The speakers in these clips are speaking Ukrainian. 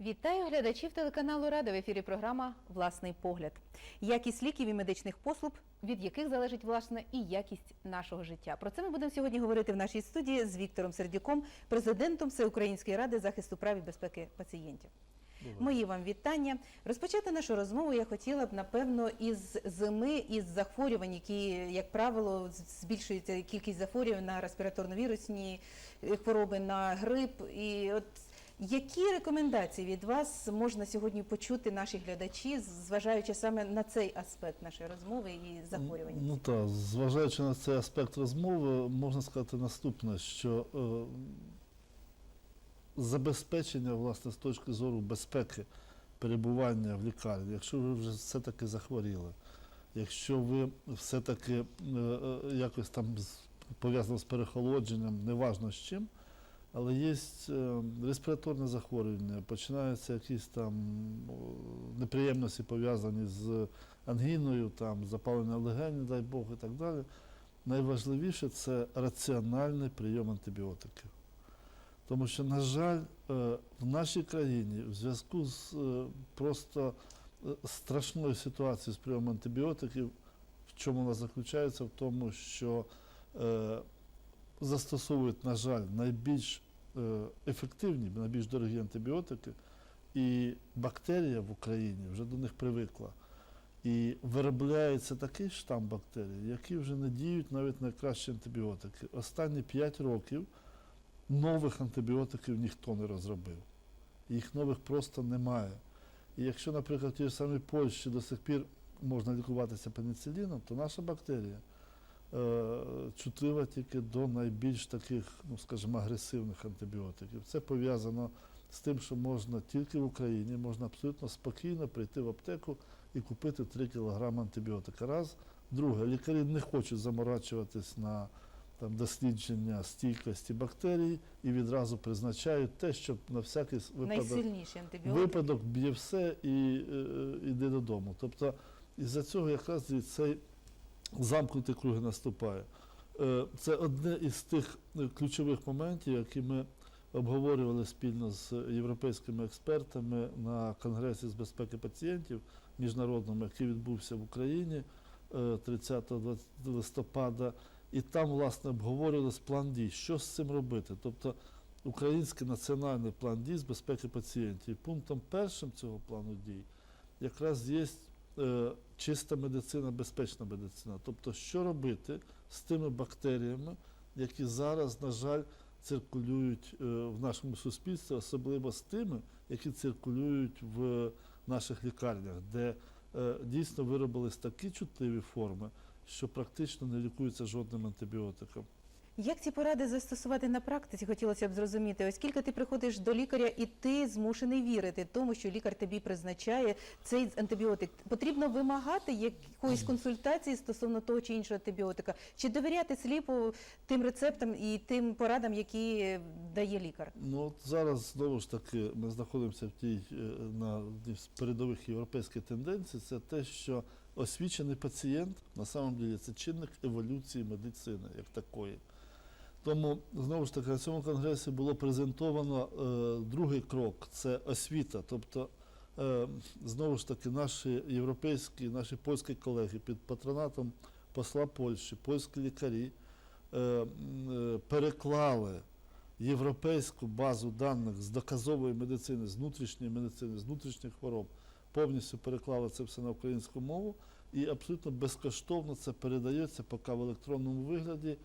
Вітаю глядачів телеканалу Рада в ефірі програма Власний погляд. Якість ліків і медичних послуг, від яких залежить власне і якість нашого життя. Про це ми будемо сьогодні говорити в нашій студії з Віктором Сердюком, президентом Всеукраїнської ради захисту прав і безпеки пацієнтів. Мої вам вітання. Розпочати нашу розмову я хотіла б напевно із зими, із захворювань, які, як правило, збільшується кількість захворювань на респіраторно-вірусні е, хвороби, на грип. І от які рекомендації від вас можна сьогодні почути наші глядачі, зважаючи саме на цей аспект нашої розмови і захворювань? Ну так, зважаючи на цей аспект розмови, можна сказати наступне, що е, забезпечення, власне, з точки зору безпеки перебування в лікарні, якщо ви вже все-таки захворіли, якщо ви все-таки е, е, якось там пов'язано з перехолодженням, неважно з чим, але є е, респіраторне захворювання, починаються якісь там неприємності пов'язані з ангіною, там, запаленням легень, дай Бог, і так далі. Найважливіше це раціональний прийом антибіотиків. Тому що, на жаль, е, в нашій країні в зв'язку з е, просто е, страшною ситуацією з прийомом антибіотиків, в чому вона заключається, в тому, що е, застосовують, на жаль, найбільш е, ефективні, найбільш дорогі антибіотики, і бактерія в Україні вже до них привикла. І виробляється такий штам бактерій, які вже не діють навіть найкращі антибіотики. Останні 5 років нових антибіотиків ніхто не розробив. Їх нових просто немає. І якщо, наприклад, в тій самій Польщі до сих пір можна лікуватися пеніциліном, то наша бактерія чутлива тільки до найбільш таких, ну скажімо, агресивних антибіотиків. Це пов'язано з тим, що можна тільки в Україні, можна абсолютно спокійно прийти в аптеку і купити 3 кг антибіотика. Раз. Друге, лікарі не хочуть заморачуватись на там, дослідження стійкості бактерій і відразу призначають те, що на всякий випадок випадок б'є все і е, йде додому. Тобто із-за цього якраз і цей замкнутий круг і наступає. Е, Це одне із тих е, ключових моментів, які ми обговорювали спільно з європейськими експертами на Конгресі з безпеки пацієнтів міжнародному, який відбувся в Україні е, 30 листопада. І там, власне, обговорювалось план дій, що з цим робити. Тобто Український національний план дій з безпеки пацієнтів. Пунктом першим цього плану дій якраз є е, чиста медицина, безпечна медицина. Тобто, що робити з тими бактеріями, які зараз, на жаль, циркулюють е, в нашому суспільстві, особливо з тими, які циркулюють в наших лікарнях, де е, дійсно виробились такі чутливі форми, що практично не лікуються жодним антибіотиком. Як ці поради застосувати на практиці, хотілося б зрозуміти, оскільки ти приходиш до лікаря і ти змушений вірити тому, що лікар тобі призначає цей антибіотик. Потрібно вимагати якоїсь консультації стосовно того чи іншого антибіотика, чи довіряти сліпо тим рецептам і тим порадам, які дає лікар. Ну от зараз знову ж таки ми знаходимося в тій е, на передових європейських тенденцій. Це те, що освічений пацієнт на самом деле це чинник еволюції медицини як такої. Тому знову ж таки на цьому конгресі було презентовано е, другий крок це освіта. Тобто, е, знову ж таки, наші європейські, наші польські колеги під патронатом посла Польщі, польські лікарі е, е, переклали європейську базу даних з доказової медицини, з внутрішньої медицини, з внутрішніх хвороб, повністю переклали це все на українську мову і абсолютно безкоштовно це передається поки в електронному вигляді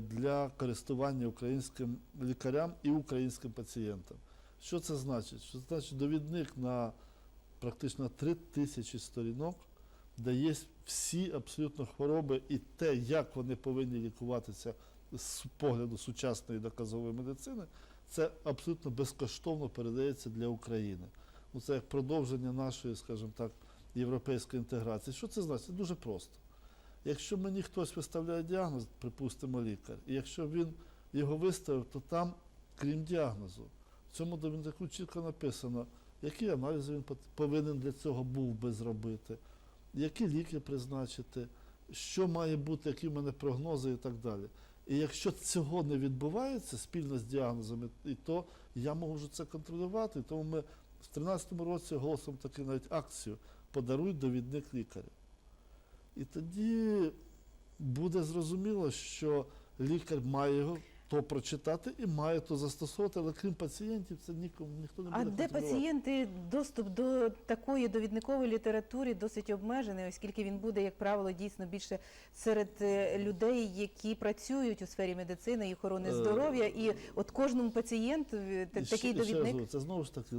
для користування українським лікарям і українським пацієнтам. Що це значить? Що це значить довідник на практично 3 тисячі сторінок, де є всі абсолютно хвороби і те, як вони повинні лікуватися з погляду сучасної доказової медицини, це абсолютно безкоштовно передається для України. Ну, це як продовження нашої, скажімо так, європейської інтеграції. Що це значить? Дуже просто. Якщо мені хтось виставляє діагноз, припустимо, лікар, і якщо він його виставив, то там, крім діагнозу, в цьому довіднику чітко написано, які аналізи він повинен для цього був би зробити, які ліки призначити, що має бути, які в мене прогнози і так далі. І якщо цього не відбувається спільно з діагнозами, і то я можу це контролювати. Тому ми в 2013 році голосом таки навіть акцію подаруй довідник лікаря. І тоді буде зрозуміло, що лікар має його то прочитати і має то застосовувати, але крім пацієнтів, це нікому ніхто не буде А де пацієнти доступ до такої довідникової літератури досить обмежений, оскільки він буде, як правило, дійсно більше серед е, людей, які працюють у сфері медицини і охорони Е, здоров'я. І от кожному пацієнту е, такий довідник. це знову ж таки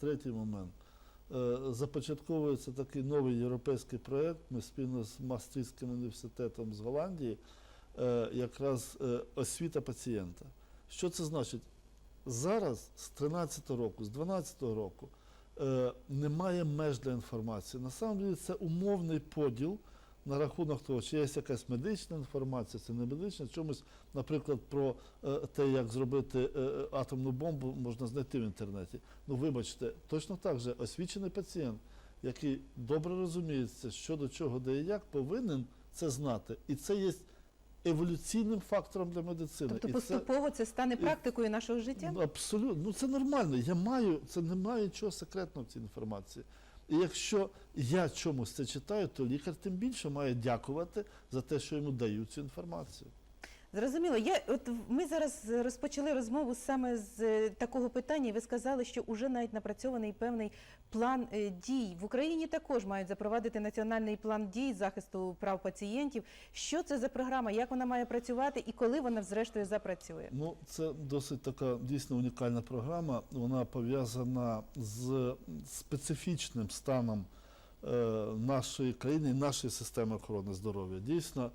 третій момент. Е, Започатковується такий новий європейський проєкт. Ми спільно з Мастрійським університетом з Голландії, е, якраз е, освіта пацієнта. Що це значить? Зараз з 13 року, з 12 року немає меж для інформації. Насамперед це умовний поділ на рахунок того, чи є якась медична інформація, це не медична, чомусь, наприклад, про е, те, як зробити е, е, атомну бомбу, можна знайти в інтернеті. Ну, вибачте, точно так же освічений пацієнт, який добре розуміється, що до чого, де і як, повинен це знати. І це є еволюційним фактором для медицини. Тобто І поступово це стане і- практикою нашого життя. Абсолютно, ну це нормально. Я маю, це немає нічого секретного в цій інформації. І якщо я чомусь це читаю, то лікар тим більше має дякувати за те, що йому дають цю інформацію. Зрозуміло. Я от ми зараз розпочали розмову саме з е, такого питання. Ви сказали, що вже навіть напрацьований певний план е, дій в Україні. Також мають запровадити національний план дій захисту прав пацієнтів. Що це за програма? Як вона має працювати і коли вона зрештою запрацює? Ну, це досить така дійсно унікальна програма. Вона пов'язана з специфічним станом е, нашої країни нашої системи охорони здоров'я. Дійсно,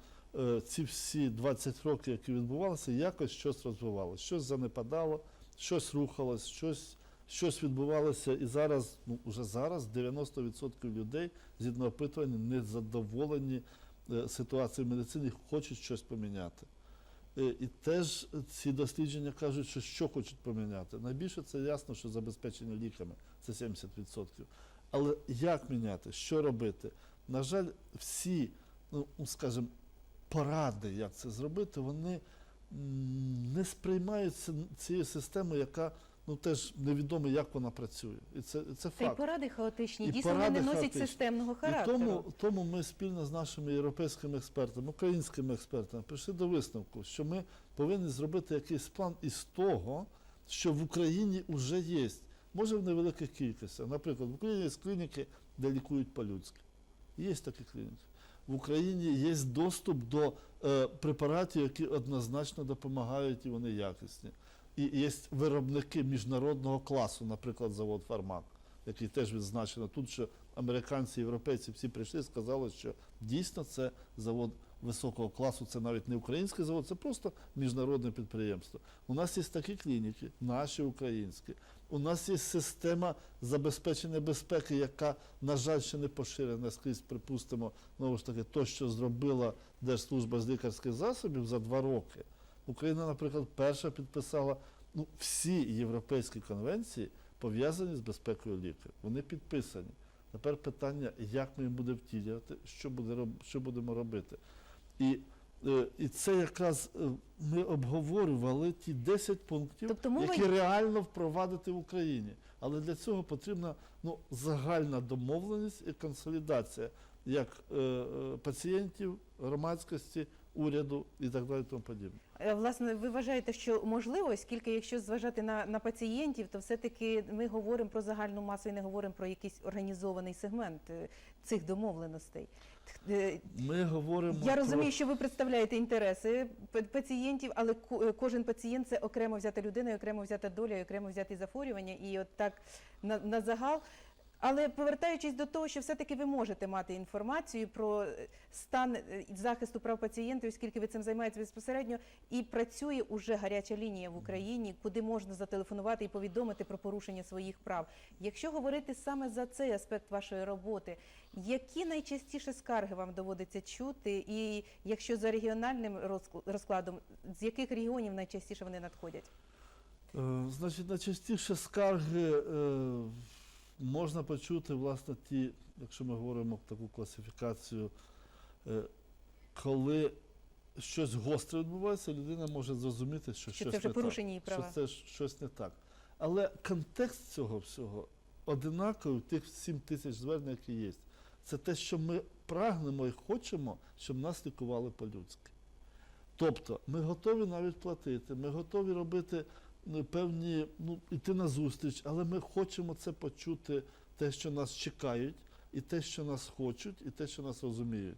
ці всі 20 років, які відбувалися, якось щось розвивалося, щось занепадало, щось рухалось, щось, щось відбувалося. І зараз, ну вже зараз 90% людей згідно опитування не задоволені е, ситуацією в медицині, хочуть щось поміняти. Е, І теж ці дослідження кажуть, що що хочуть поміняти. Найбільше це ясно, що забезпечення ліками це 70%. Але як міняти, що робити? На жаль, всі, ну скажімо, поради, як це зробити, вони не сприймаються цією системою, яка ну теж невідомо, як вона працює. І це, це Та й поради хаотичні. І Дійсно, поради не носять хаотичні. системного І характеру. тому, тому ми спільно з нашими європейськими експертами, українськими експертами прийшли до висновку, що ми повинні зробити якийсь план із того, що в Україні вже є. Може в невеликих кількостях. Наприклад, в Україні є клініки, де лікують по-людськи. Є такі клініки. В Україні є доступ до е, препаратів, які однозначно допомагають і вони якісні. І є виробники міжнародного класу, наприклад, завод Фармак, який теж відзначено тут, що американці, європейці всі прийшли і сказали, що дійсно це завод високого класу, це навіть не український завод, це просто міжнародне підприємство. У нас є такі клініки, наші українські. У нас є система забезпечення безпеки, яка, на жаль, ще не поширена скрізь, припустимо, знову ж таки, то, що зробила Держслужба з лікарських засобів за два роки. Україна, наприклад, перша підписала ну, всі європейські конвенції, пов'язані з безпекою лікарів. Вони підписані. Тепер питання, як ми їм будемо втілювати, що, буде, що будемо робити. І, е, і це якраз е, ми обговорювали ті 10 пунктів, Тобто які реально впровадити в Україні. Але для цього потрібна ну, загальна домовленість і консолідація як е, е, пацієнтів, громадськості, уряду і так далі. Тому подібне. Е, Власне, ви вважаєте, що можливо, оскільки якщо зважати на, на пацієнтів, то все-таки ми говоримо про загальну масу і не говоримо про якийсь організований сегмент е, цих домовленостей. Е, Ми говоримо Я розумію, про... що ви представляєте інтереси пацієнтів, але ко- кожен пацієнт це окремо взята людина, і окремо взята доля, і окремо взяті захворювання, і от так на, на загал. Але повертаючись до того, що все-таки ви можете мати інформацію про е, стан е, захисту прав пацієнтів, оскільки ви цим займаєтесь безпосередньо, і працює уже гаряча лінія в Україні, куди можна зателефонувати і повідомити про порушення своїх прав. Якщо говорити саме за цей аспект вашої роботи, які найчастіше скарги вам доводиться чути, і якщо за регіональним розк- розкладом, з яких регіонів найчастіше вони надходять? Е, Значить, найчастіше скарги е, можна почути, власне, ті, якщо ми говоримо таку класифікацію, е, коли щось гостре відбувається, людина може зрозуміти, що, Що щось це вже не порушення так, права. що це щось не так. Але контекст цього всього одинаковий тих 7 тисяч звернень, які є. Це те, що ми прагнемо і хочемо, щоб нас лікували по-людськи. Тобто ми готові навіть платити, ми готові робити певні, ну, йти на зустріч, але ми хочемо це почути, те, що нас чекають, і те, що нас хочуть, і те, що нас розуміють.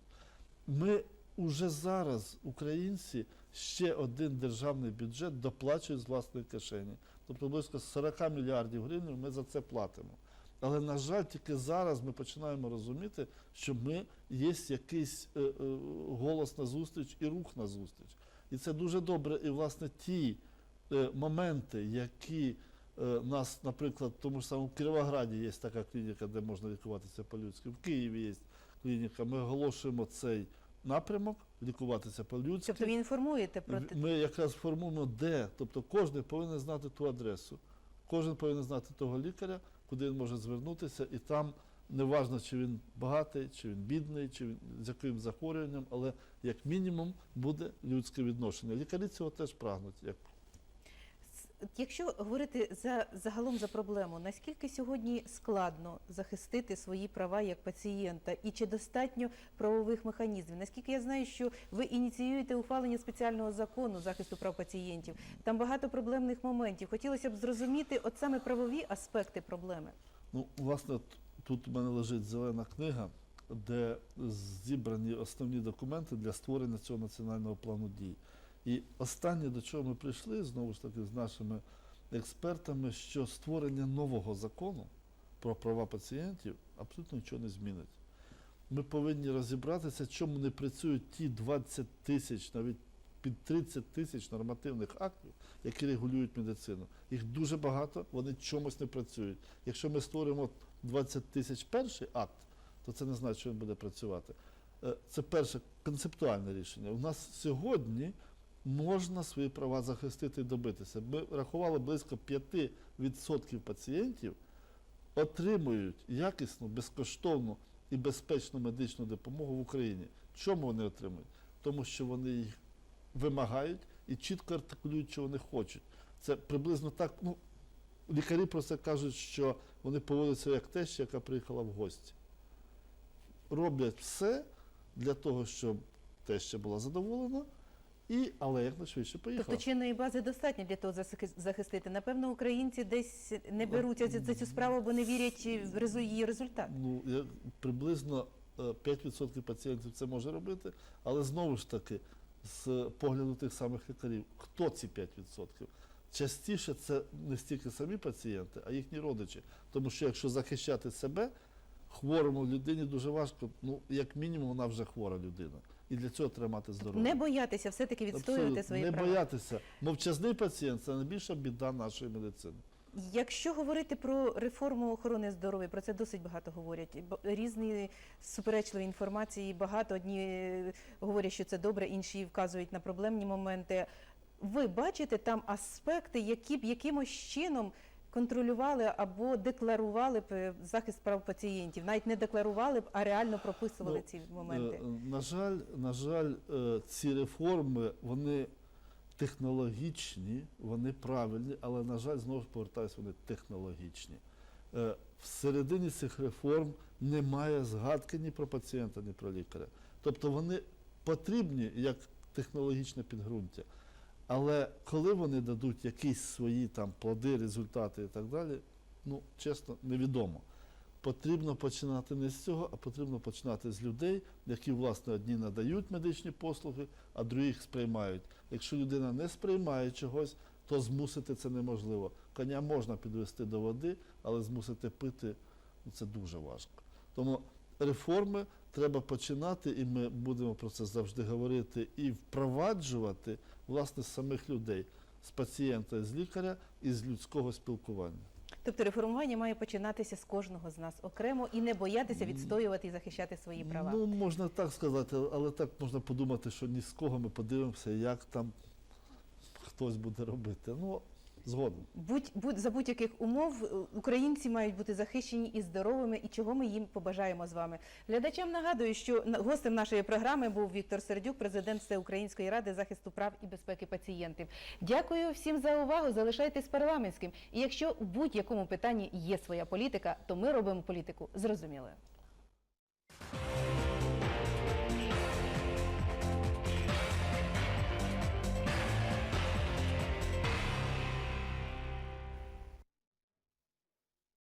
Ми уже зараз, українці, ще один державний бюджет доплачують з власної кишені. Тобто близько 40 мільярдів гривень ми за це платимо. Але, на жаль, тільки зараз ми починаємо розуміти, що ми є якийсь е, е, голос на зустріч і рух на зустріч. І це дуже добре. І, власне, ті моменти, які е, нас, наприклад, в тому ж самому Кіровограді є така клініка, де можна лікуватися по-людськи, в Києві є клініка. Ми оголошуємо цей напрямок, лікуватися по-людськи. Тобто ви інформуєте про те- Ми якраз формуємо де. Тобто кожен повинен знати ту адресу. Кожен повинен знати того лікаря, куди він може звернутися, і там неважно, чи він багатий, чи він бідний, чи він з яким захворюванням, але як мінімум буде людське відношення. Лікарі цього теж прагнуть. Як Якщо говорити за загалом за проблему, наскільки сьогодні складно захистити свої права як пацієнта, і чи достатньо правових механізмів? Наскільки я знаю, що ви ініціюєте ухвалення спеціального закону захисту прав пацієнтів? Там багато проблемних моментів. Хотілося б зрозуміти от саме правові аспекти проблеми. Ну, власне, тут у мене лежить зелена книга, де зібрані основні документи для створення цього національного плану дій. І останнє, до чого ми прийшли, знову ж таки, з нашими експертами, що створення нового закону про права пацієнтів абсолютно нічого не змінить. Ми повинні розібратися, чому не працюють ті 20 тисяч, навіть під 30 тисяч нормативних актів, які регулюють медицину. Їх дуже багато, вони чомусь не працюють. Якщо ми створимо 20 тисяч перший акт, то це не значить, що він буде працювати. Е, Це перше концептуальне рішення. У нас сьогодні можна свої права захистити і добитися. Ми рахували близько 5% пацієнтів отримують якісну, безкоштовну і безпечну медичну допомогу в Україні. Чому вони отримують? Тому що вони їх вимагають і чітко артикулюють, що вони хочуть. Це приблизно так. Ну, лікарі про це кажуть, що вони поводяться як теща, яка приїхала в гості. Роблять все для того, щоб теща була задоволена, і, але якнайшвидше поїхала. Тобто чинної бази достатньо для того захистити. Напевно, українці десь не беруться за- цю справу, бо не вірять в її результат. Ну, я, приблизно е, 5% пацієнтів це може робити, але знову ж таки, з погляду тих самих лікарів, хто ці 5%? Частіше це не стільки самі пацієнти, а їхні родичі. Тому що якщо захищати себе, хворому людині дуже важко, ну, як мінімум, вона вже хвора людина. І для цього треба мати здоров'я. Не боятися все-таки відстоювати Абсолютно. свої не права. боятися. Мовчазний пацієнт це найбільша біда нашої медицини. Якщо говорити про реформу охорони здоров'я, про це досить багато говорять. Різні суперечливі інформації, багато одні е, говорять, що це добре, інші вказують на проблемні моменти. Ви бачите там аспекти, які б якимось чином контролювали або декларували б захист прав пацієнтів, навіть не декларували б, а реально прописували Ну, ці моменти. Е, На жаль, на жаль, е, ці реформи вони технологічні, вони правильні, але на жаль, знову ж повертаюся, вони технологічні. Е, Всередині цих реформ немає згадки ні про пацієнта, ні про лікаря. Тобто вони потрібні як технологічне підґрунтя. Але коли вони дадуть якісь свої там плоди, результати і так далі, ну чесно, невідомо. Потрібно починати не з цього, а потрібно починати з людей, які, власне, одні надають медичні послуги, а другі їх сприймають. Якщо людина не сприймає чогось, то змусити це неможливо. Коня можна підвести до води, але змусити пити ну, це дуже важко. Тому реформи треба починати, і ми будемо про це завжди говорити, і впроваджувати власне самих людей, з пацієнта, з лікаря і з людського спілкування. Тобто реформування має починатися з кожного з нас окремо і не боятися відстоювати і захищати свої права. Ну, можна так сказати, але так можна подумати, що ні з кого ми подивимося, як там хтось буде робити. Ну, Згодом. Будь, будь за будь-яких умов е, українці мають бути захищені і здоровими, і чого ми їм побажаємо з вами. Глядачам нагадую, що гостем нашої програми був Віктор Сердюк, президент Всеукраїнської ради захисту прав і безпеки пацієнтів. Дякую всім за увагу. Залишайтесь парламентським. І якщо у будь-якому питанні є своя політика, то ми робимо політику зрозумілою.